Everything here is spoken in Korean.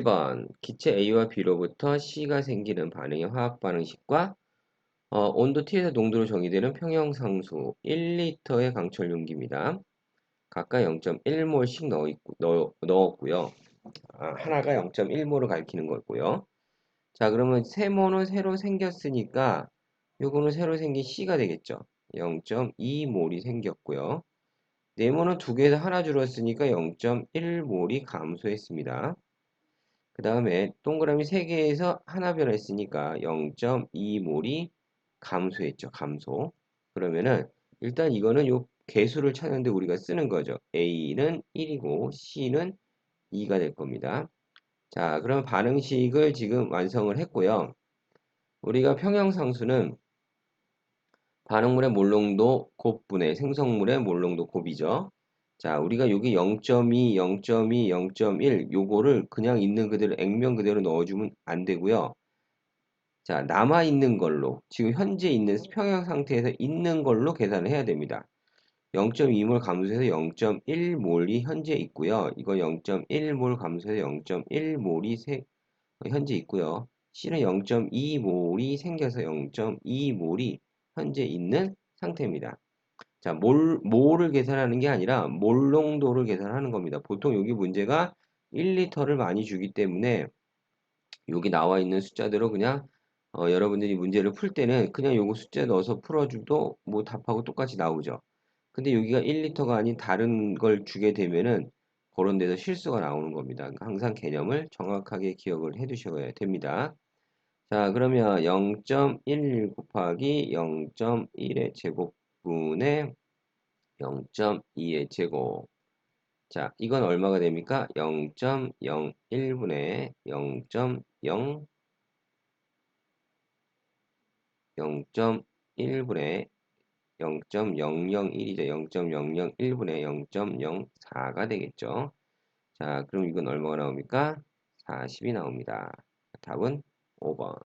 1번 기체 A와 B로부터 C가 생기는 반응의 화학 반응식과 어, 온도 T에서 농도로 정의되는 평형상수 1리터의 강철 용기입니다. 각각 0.1몰씩 넣어 있고, 넣, 넣었고요. 아, 하나가 0.1몰을 가리키는 거고요. 자 그러면 세모는 새로 생겼으니까 요거는 새로 생긴 C가 되겠죠. 0.2몰이 생겼고요. 네모는 두 개에서 하나 줄었으니까 0.1몰이 감소했습니다. 그 다음에 동그라미 3개에서 하나 변했으니까 0.2몰이 감소했죠. 감소. 그러면은 일단 이거는 요 개수를 찾는데 우리가 쓰는 거죠. A는 1이고 C는 2가 될 겁니다. 자, 그럼 반응식을 지금 완성을 했고요. 우리가 평형상수는 반응물의 몰농도 곱분의 생성물의 몰농도 곱이죠. 자, 우리가 여기 0.2, 0.2, 0.1 요거를 그냥 있는 그대로 액면 그대로 넣어주면 안 되고요. 자, 남아 있는 걸로 지금 현재 있는 평형 상태에서 있는 걸로 계산을 해야 됩니다. 0.2몰 감소해서 0.1몰이 현재 있고요. 이거 0.1몰 감소해서 0.1몰이 현재 있고요. C는 0.2몰이 생겨서 0.2몰이 현재 있는 상태입니다. 자, 몰, 몰을 계산하는 게 아니라 몰농도를 계산하는 겁니다. 보통 여기 문제가 1리터를 많이 주기 때문에 여기 나와 있는 숫자대로 그냥 어, 여러분들이 문제를 풀 때는 그냥 요거 숫자 넣어서 풀어줘도 뭐 답하고 똑같이 나오죠. 근데 여기가 1리터가 아닌 다른 걸 주게 되면은 그런 데서 실수가 나오는 겁니다. 그러니까 항상 개념을 정확하게 기억을 해 두셔야 됩니다. 자, 그러면 0.1 곱하기 0.1의 제곱 분의 0.2의 제곱. 자, 이건 얼마가 됩니까? 0.01분의 0.0 0.1분의 0.001이죠. 0.001분의 0.04가 되겠죠. 자, 그럼 이건 얼마가 나옵니까? 40이 나옵니다. 답은 5번.